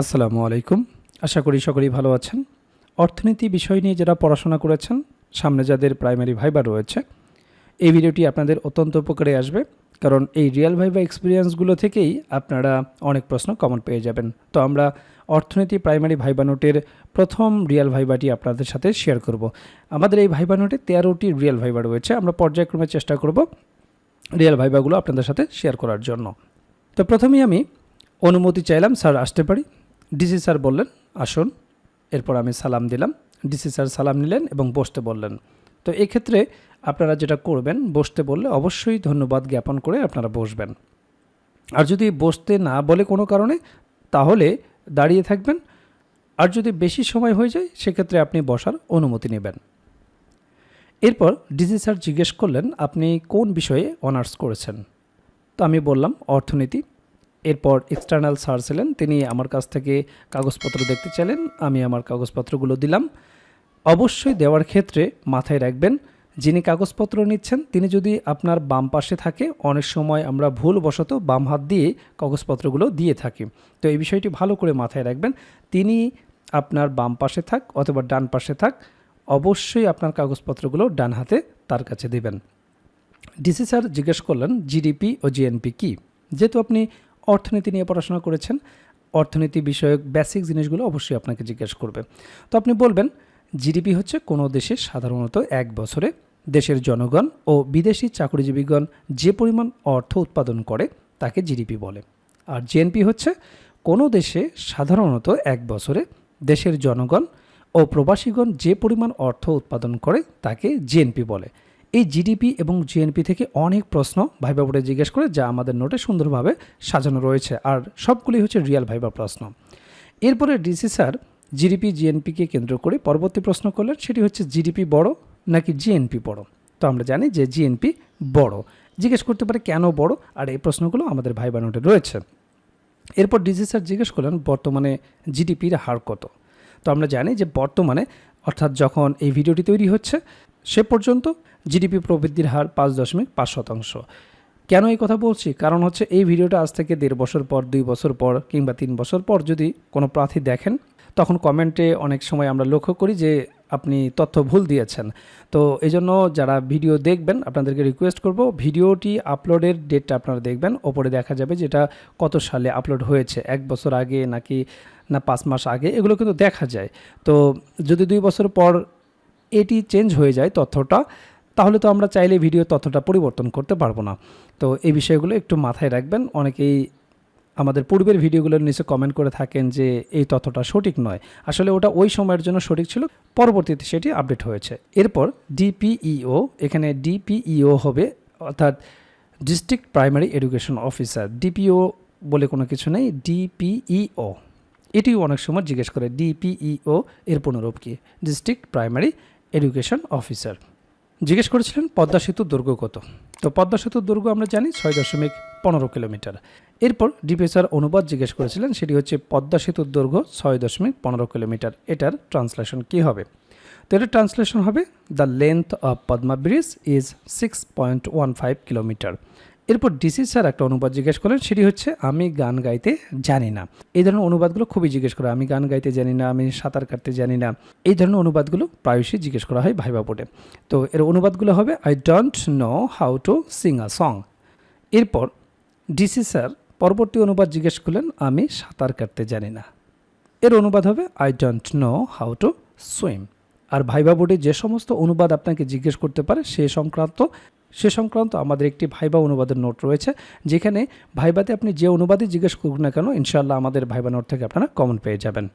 আসসালামু আলাইকুম। আশা করি সকলেই ভালো আছেন। অর্থনীতি বিষয় নিয়ে যারা পড়াশোনা করেছেন, সামনে যাদের প্রাইমারি ভাইবা রয়েছে, এই ভিডিওটি আপনাদের অত্যন্ত উপকারে আসবে, কারণ এই রিয়েল ভাইবা এক্সপিরিয়েন্সগুলো থেকেই আপনারা অনেক প্রশ্ন কমন পেয়ে যাবেন। তো আমরা অর্থনীতি প্রাইমারি ভাইবা নোটের প্রথম রিয়েল ভাইবাটি আপনাদের সাথে শেয়ার করব। আমাদের এই ভাইবা নোটে তেরোটি রিয়েল ভাইবা রয়েছে, আমরা পর্যায়ক্রমে চেষ্টা করব রিয়েল ভাইবাগুলো আপনাদের সাথে শেয়ার করার জন্য। তো প্রথমেই আমি অনুমতি চাইলাম, স্যার আসতে পারি? ডিসি স্যার বললেন, আসুন। এরপর আমি সালাম দিলাম। ডিসি স্যার সালাম নিলেন এবং বসতে বললেন। তো এক্ষেত্রে আপনারা যেটা করবেন, বসতে বললে অবশ্যই ধন্যবাদ জ্ঞাপন করে আপনারা বসবেন। আর যদি বসতে না বলে কোনো কারণে, তাহলে দাঁড়িয়ে থাকবেন। আর যদি বেশি সময় হয়ে যায়, সেক্ষেত্রে আপনি বসার অনুমতি নেবেন। এরপর ডিসি স্যার জিজ্ঞেস করলেন, আপনি কোন বিষয়ে অনার্স করেছেন? তো আমি বললাম, অর্থনীতি। এরপর এক্সটার্নাল স্যার ছিলেন। তিনি আমার কাছ থেকে কাগজপত্র দেখতে চাইলেন, আমি আমার কাগজপত্রগুলো দিলাম। অবশ্যই দেওয়ার ক্ষেত্রে মাথায় রাখবেন, যিনি কাগজপত্র নিচ্ছেন, তিনি যদি আপনার বাম পাশে থাকে, অনেক সময় আমরা ভুলবশত বাম হাত দিয়ে কাগজপত্রগুলো দিয়ে থাকি। তো এই বিষয়টি ভালো করে মাথায় রাখবেন। তিনি আপনার বাম পাশে থাক অথবা ডান পাশে থাক, অবশ্যই আপনার কাগজপত্রগুলো ডান হাতে তার কাছে দেবেন। ডিসি স্যার জিজ্ঞেস করলেন, জিডিপি ও জিএনপি কি? যেহেতু আপনি অর্থনীতি নিয়ে পড়াশোনা করেছেন। অর্থনীতি বিষয়ক বেসিক জিনিসগুলো অবশ্যই আপনাকে জিজ্ঞেস করবে। তো আপনি বলবেন, জিডিপি হচ্ছে কোনো দেশে সাধারণত এক বছরে দেশের জনগণ ও বিদেশি চাকরিজীবীগণ যে পরিমাণ অর্থ উৎপাদন করে তাকে জিডিপি বলে। আর জিএনপি হচ্ছে কোনো দেশে সাধারণত এক বছরে দেশের জনগণ ও প্রবাসীগণ যে পরিমাণ অর্থ উৎপাদন করে তাকে জিএনপি বলে। এই জিডিপি এবং জিএনপি থেকে অনেক প্রশ্ন ভাইবা বোর্ডে জিজ্ঞেস করে, যা আমাদের নোটে সুন্দরভাবে সাজানো রয়েছে। আর সবগুলি হচ্ছে রিয়াল ভাইবা প্রশ্ন। এরপরে ডিসি স্যার জিডিপি জিএনপিকে কেন্দ্র করে পরবর্তী প্রশ্ন করলেন, সেটি হচ্ছে জিডিপি বড় নাকি জিএনপি বড়? তো আমরা জানি যে জিএনপি বড়। জিজ্ঞেস করতে পারে কেন বড়? আর এই প্রশ্নগুলো আমাদের ভাইবা নোটে রয়েছে। এরপর ডিসি স্যার জিজ্ঞেস করলেন, বর্তমানে জিডিপির হার কত? তো আমরা জানি যে বর্তমানে, অর্থাৎ যখন এই ভিডিওটি তৈরি হচ্ছে সে পর্যন্ত জিডিপি প্রবৃদ্ধির হার পাঁচ দশমিক পাঁচ শতাংশ। কেন এই কথা বলছি? কারণ হচ্ছে এই ভিডিওটা আজ থেকে দেড় বছর পর, দুই বছর পর কিংবা তিন বছর পর যদি কোনো প্রার্থী দেখেন, তখন কমেন্টে অনেক সময় আমরা লক্ষ্য করি যে আপনি তথ্য ভুল দিয়েছেন। তো এই জন্য যারা ভিডিও দেখবেন, আপনাদেরকে রিকোয়েস্ট করব, ভিডিওটি আপলোডের ডেটটা আপনারা দেখবেন, ওপরে দেখা যাবে যেটা কত সালে আপলোড হয়েছে, এক বছর আগে নাকি না পাঁচ মাস আগে, এগুলো কিন্তু দেখা যায়। তো যদি দুই বছর পর এটি চেঞ্জ হয়ে যায় তথ্যটা, তাহলে তো আমরা চাইলে ভিডিও তথ্যটা পরিবর্তন করতে পারব না। তো এই বিষয়গুলো একটু মাথায় রাখবেন। অনেকেই আমাদের পূর্বের ভিডিওগুলোর নিচে কমেন্ট করে থাকেন যে এই তথ্যটা সঠিক নয়। আসলে ওটা ওই সময়ের জন্য সঠিক ছিল, পরবর্তীতে সেটি আপডেট হয়েছে। এরপর ডিপিইও এখানে ডিপিইও হবে, অর্থাৎ district primary education officer DPO বলে কোনো কিছু নেই ডিপিইও এটিও অনেক সময় জিজ্ঞেস করে ডিপিইও এর পুনরূপ কি? ডিস্ট্রিক্ট প্রাইমারি এডুকেশন অফিসার জিজ্ঞেস করেছিলেন, পদ্মা সেতুর দৈর্ঘ্য কত? তো পদ্মা সেতুর দৈর্ঘ্য আমরা জানি ছয় দশমিক পনেরো কিলোমিটার। এরপর ডিপিএসআর অনুবাদ জিজ্ঞেস করেছিলেন, সেটি হচ্ছে পদ্মা সেতুর দৈর্ঘ্য ছয় দশমিক পনেরো কিলোমিটার। এটার ট্রান্সলেশন কী হবে? তো এটার ট্রান্সলেশন হবে the length of Padma bridge is six point one five kilometre এরপর ডিসি স্যার একটা অনুবাদ জিজ্ঞেস করেন সেটি হচ্ছে, আমি গান গাইতে জানি না। এই ধরনের অনুবাদগুলো খুবই জিজ্ঞেস করে আমি গান গাইতে জানি না, আমি সাঁতার কাটতে জানি না। এই ধরনের অনুবাদগুলো প্রায়শই জিজ্ঞেস করা হয় ভাইবা বোর্ডে। তো এর অনুবাদগুলো হবে I don't know how to sing a song এরপর ডিসি স্যার পরবর্তী অনুবাদ জিজ্ঞেস করলেন, আমি সাঁতার কাটতে জানি না। এর অনুবাদ হবে I don't know how to swim R viva বোর্ডে যে সমস্ত অনুবাদ আপনাকে জিজ্ঞেস করতে পারে, সে সংক্রান্ত সে সংক্রান্ত আমাদের একটি ভাইবা অনুবাদের নোট রয়েছে, যেখানে ভাইবাতে আপনি যে অনুবাদই জিজ্ঞেস করুন না কেন, ইনশাআল্লাহ আমাদের ভাইবা নোট থেকে আপনারা কমন পেয়ে যাবেন।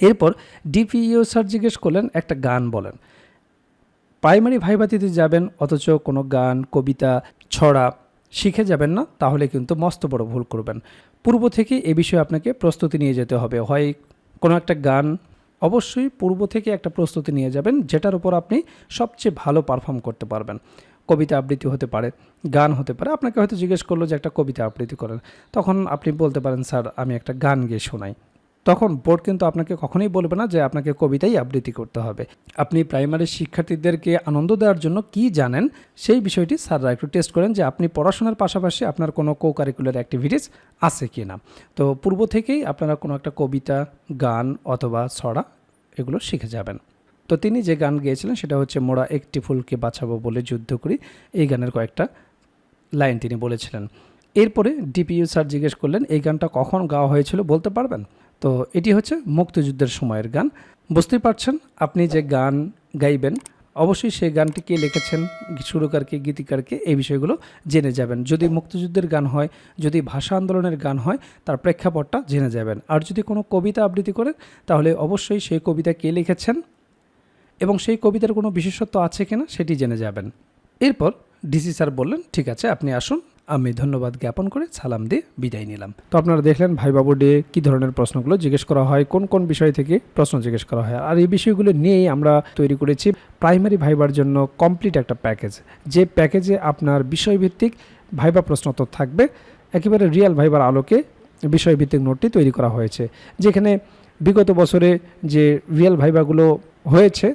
এরপর ডিপিইও স্যার জিজ্ঞেস করলেন, একটা গান বলেন। প্রাইমারি ভাইবাতিতে যাবেন, অথচ কোনো গান, কবিতা, ছড়া শিখে যাবেন না, তাহলে কিন্তু মস্ত বড় ভুল করবেন। পূর্ব থেকে এ বিষয়ে আপনাকে প্রস্তুতি নিয়ে যেতে হবে। হয় কোনো একটা গান, অবশ্যই পূর্ব থেকে একটা প্রস্তুতি নিয়ে যাবেন, যেটার উপর আপনি সবচেয়ে ভালো পারফর্ম করতে পারবেন। কবিতা আবৃত্তি হতে পারে, গান হতে পারে। আপনাকে হয়তো জিজ্ঞেস করল যে একটা কবিতা আবৃত্তি করেন। তখন আপনি বলতে পারেন, স্যার, আমি একটা গান গিয়ে শোনাই। তখন বোর্ড কিন্তু আপনাকে কখনোই বলবে না যে আপনাকে কবিতাই আবৃত্তি করতে হবে। আপনি প্রাইমারি শিক্ষার্থীদেরকে আনন্দ দেওয়ার জন্য কি জানেন, সেই বিষয়টি স্যাররা একটু টেস্ট করেন যে আপনি পড়াশোনার পাশাপাশি আপনার কোনো কো কারিকুলার অ্যাক্টিভিটিস আছে কি না। তো পূর্ব থেকেই আপনারা কোনো একটা কবিতা, গান অথবা ছড়া এগুলো শিখে যাবেন। তো তিনি যে গান গেয়েছিলেন সেটা হচ্ছে মোরা একটি ফুলকে বাঁচাবো বলে যুদ্ধ করি, এই গানের কয়েকটা লাইন তিনি বলেছিলেন। এরপরে ডিপিইউ স্যার জিজ্ঞেস করলেন, এই গানটা কখন গাওয়া হয়েছিল বলতে পারবেন? তো এটি হচ্ছে মুক্তিযুদ্ধের সময়ের গান। বুঝতেই পারছেন, আপনি যে গান গাইবেন, অবশ্যই সেই গানটি কে লিখেছেন, সুরকারকে, গীতিকারকে, এই বিষয়গুলো জেনে যাবেন। যদি মুক্তিযুদ্ধের গান হয়, যদি ভাষা আন্দোলনের গান হয়, তার প্রেক্ষাপটটা জেনে যাবেন। আর যদি কোনো কবিতা আবৃত্তি করেন, তাহলে অবশ্যই সেই কবিতা কে লিখেছেন? এবং সেই কবিতার কোনো বিশেষত্ব আছে কিনা সেটি জেনে যাবেন। এরপর ডিসি স্যার বললেন, ঠিক আছে, আপনি আসুন। আমি ধন্যবাদ জ্ঞাপন করে সালাম দিয়ে বিদায় নিলাম। তো আপনারা দেখলেন ভাই বাবু ডে কী ধরনের প্রশ্নগুলো জিজ্ঞেস করা হয়, কোন কোন বিষয় থেকে প্রশ্ন জিজ্ঞেস করা হয়। আর এই বিষয়গুলো নিয়েই আমরা তৈরি করেছি প্রাইমারি ভাইবার জন্য কমপ্লিট একটা প্যাকেজ। যে প্যাকেজে আপনার বিষয়ভিত্তিক ভাইবা প্রশ্ন তো থাকবে, একেবারে রিয়েল ভাইবার আলোকে বিষয়ভিত্তিক নোটটি তৈরি করা হয়েছে। যেখানে বিগত বছরে যে রিয়েল ভাইবাগুলো হয়েছে